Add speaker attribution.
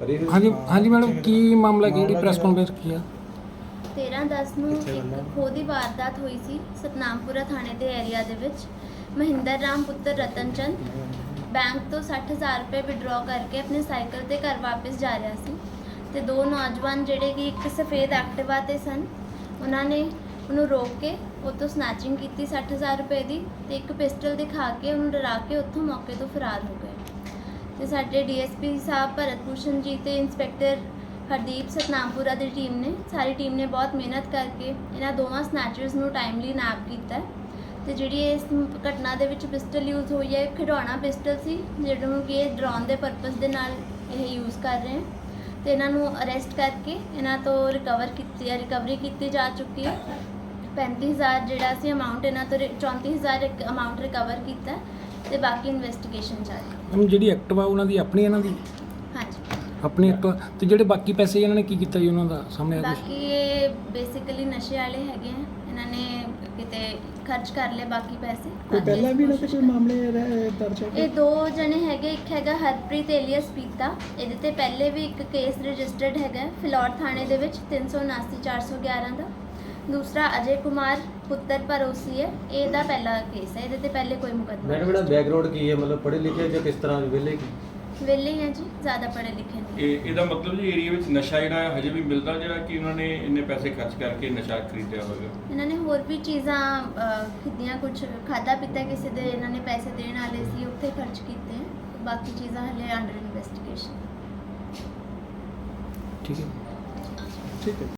Speaker 1: ਪਰ
Speaker 2: ਹਾਂਜੀ ਹਾਂਜੀ ਮੈਡਮ ਕੀ ਮਾਮਲਾ ਕੀ ਜਿਹੜੀ ਪ੍ਰੈਸ ਕਾਨਫਰੰਸ ਕੀ ਆ?
Speaker 3: 13/10 ਨੂੰ ਇੱਕ ਖੋਹ ਦੀ ਵਾਰਦਾਤ ਹੋਈ ਸੀ ਸਤਨਾਮਪੁਰਾ ਥਾਣੇ ਦੇ ਏਰੀਆ ਦੇ ਵਿੱਚ। ਮਹਿੰਦਰ ਰਾਮ ਪੁੱਤਰ ਰਤਨ ਚੰਦ ਬੈਂਕ ਤੋਂ 60000 ਰੁਪਏ ਵਿਡਰਾਅ ਕਰਕੇ ਆਪਣੇ ਸਾਈਕਲ ਤੇ ਘਰ ਵਾਪਸ ਜਾ ਰਿਹਾ ਸੀ। ਤੇ ਦੋ ਨੌਜਵਾਨ ਜਿਹੜੇ ਕਿ ਇੱਕ ਸਫੇਦ ਐਕਟਿਵਾ ਤੇ ਸਨ ਉਹਨਾਂ ਨੇ ਉਹਨੂੰ ਰੋਕ ਕੇ ਉਹ ਤੋਂ ਸਨੈਚਿੰਗ ਕੀਤੀ 60000 ਰੁਪਏ ਦੀ ਤੇ ਇੱਕ ਪਿਸਟਲ ਦਿਖਾ ਕੇ ਉਹਨੂੰ ਡਰਾ ਕੇ ਉੱਥੋਂ ਮੌਕੇ ਤੋਂ ਫਰਾਰ ਹੋ ਗਏ। ਤੇ ਸਾਡੇ ਡੀਐਸਪੀ ਸਾਹਿਬ ਭਰਤ ਭੂਸ਼ਣ ਜੀ ਤੇ ਇੰਸਪੈਕਟਰ ਹਰਦੀਪ ਸਤਨਾਮਪੁਰਾ ਦੀ ਟੀਮ ਨੇ, ਸਾਰੀ ਟੀਮ ਨੇ ਬਹੁਤ ਮਿਹਨਤ ਕਰਕੇ ਇਹਨਾਂ ਦੋਵਾਂ ਸਨੈਚਰਸ ਨੂੰ ਟਾਈਮਲੀ ਨੈਪ ਕੀਤਾ ਹੈ। ਤੇ ਜਿਹੜੀ ਇਸ ਘਟਨਾ ਦੇ ਵਿੱਚ ਪਿਸਟਲ ਯੂਜ਼ ਹੋਈ ਹੈ ਖਿਡੌਣਾ ਪਿਸਟਲ ਸੀ ਜਿਹੜਾ ਨੂੰ ਕਿ ਇਹ ਡਰਾਉਣ ਦੇ ਪਰਪਸ ਦੇ ਨਾਲ ਇਹ ਯੂਜ਼ ਕਰ ਰਹੇ ਹਨ ਤੇ ਇਹਨਾਂ ਨੂੰ ਅਰੈਸਟ ਕਰਕੇ ਇਹਨਾਂ ਤੋਂ ਰਿਕਵਰ ਕੀਤੀ ਹੈ ਰਿਕਵਰੀ ਕੀਤੀ ਜਾ ਚੁੱਕੀ ਹੈ। 35000 ਜਿਹੜਾ ਸੀ ਅਮਾਉਂਟ ਇਹਨਾਂ ਤੋਂ ਰਿ- 34000 ਅਮਾਉਂਟ ਰਿਕਵਰ ਕੀਤਾ ਤੇ ਬਾਕੀ ਇਨਵੈਸਟੀਗੇਸ਼ਨ ਜਾਰੀ ਹੈ।
Speaker 2: ਮੈਮ ਜਿਹੜੀ ਐਕਟਿਵਾ ਉਹਨਾਂ ਦੀ ਆਪਣੀ ਇਹਨਾਂ ਦੀ?
Speaker 3: ਹਾਂਜੀ।
Speaker 2: ਆਪਣੀ ਐਕਟਿਵਾ ਤੇ ਜਿਹੜੇ ਬਾਕੀ ਪੈਸੇ ਇਹਨਾਂ ਨੇ ਕੀ ਕੀਤਾ ਜੀ ਉਹਨਾਂ ਦਾ ਸਾਹਮਣੇ ਆ ਕੁਛ
Speaker 3: ਬਾਕੀ ਇਹ ਬੇਸਿਕਲੀ ਨਸ਼ੇ ਵਾਲੇ ਹੈਗੇ ਆ। ਇਹਨਾਂ ਨੇ ਕਿਤੇ ਖਰਚ ਕਰ ਲਏ ਬਾਕੀ ਪੈਸੇ।
Speaker 4: ਕੋਈ ਪਹਿਲਾਂ ਵੀ ਇਹਨਾਂ ਤੇ ਕੋਈ ਮਾਮਲੇ ਰਹਿ- ਦਰਜ ਹੈ
Speaker 3: ਇਹ ਦੋ ਜਣੇ ਹੈਗੇ। ਇੱਕ ਹੈਗਾ ਹਰਪ੍ਰੀਤ ਏਲੀਅਸ ਪੀਤਾ। ਇਹਦੇ ਤੇ ਪਹਿਲੇ ਵੀ ਇੱਕ ਕੇਸ ਰਜਿਸਟਰਡ ਹੈਗਾ। ਹੈ, ਫਿਲੌਰ ਥਾਣੇ ਦੇ ਵਿੱਚ 379 411 ਦਾ। ਦੂਸਰਾ ਅਜੇ ਕੁਮਾਰ ਪੁੱਤਰ ਪਰੋਸੀ ਹੈ। ਇਹਦਾ ਪਹਿਲਾ ਕੇਸ ਹੈ। ਇਹਦੇ ਤੇ ਪਹਿਲੇ ਕੋਈ ਮੁਕੱਦਮਾ
Speaker 1: ਮੈਡਮ ਇਹਦਾ ਬੈਕਗ੍ਰਾਉਂਡ ਕੀ ਹੈ? ਮਤਲਬ ਪੜ੍ਹੇ ਲਿਖੇ ਜਾਂ ਕਿਸ ਤਰ੍ਹਾਂ ਵਿਹਲੇ ਕੀ?
Speaker 3: ਵਿਹਲੇ ਹੀ ਹੈ ਜੀ ਜ਼ਿਆਦਾ ਪੜ੍ਹੇ ਲਿਖੇ ਨਹੀਂ।
Speaker 5: ਇਹ ਇਹਦਾ ਮਤਲਬ ਜੀ ਏਰੀਆ ਵਿੱਚ ਨਸ਼ਾ ਜਿਹੜਾ ਹੈ ਹਜੇ ਵੀ ਮਿਲਦਾ ਜਿਹੜਾ ਕਿ ਉਹਨਾਂ ਨੇ ਇੰਨੇ ਪੈਸੇ ਖਰਚ ਕਰਕੇ ਨਸ਼ਾ ਖਰੀਦਿਆ ਹੋਵੇਗਾ
Speaker 3: ਇਹਨਾਂ ਨੇ ਹੋਰ ਵੀ ਚੀਜ਼ਾਂ ਅਹ, ਖਰੀਦੀਆਂ ਕੁਝ ਖਾਦਾ ਪੀਤਾ ਕਿਸੇ ਦੇ ਇਹਨਾਂ ਨੇ ਪੈਸੇ ਦੇਣ ਵਾਲੇ ਸੀ ਉੱਥੇ ਖਰਚ ਕੀਤੇ ਹੈ। ਬਾਕੀ ਚੀਜ਼ਾਂ ਹਲੇ ਅੰਡਰ ਇਨਵੈਸਟੀਗੇਸ਼ਨ
Speaker 2: ਠੀਕ ਹੈ।
Speaker 4: ਠੀਕ ਹੈ।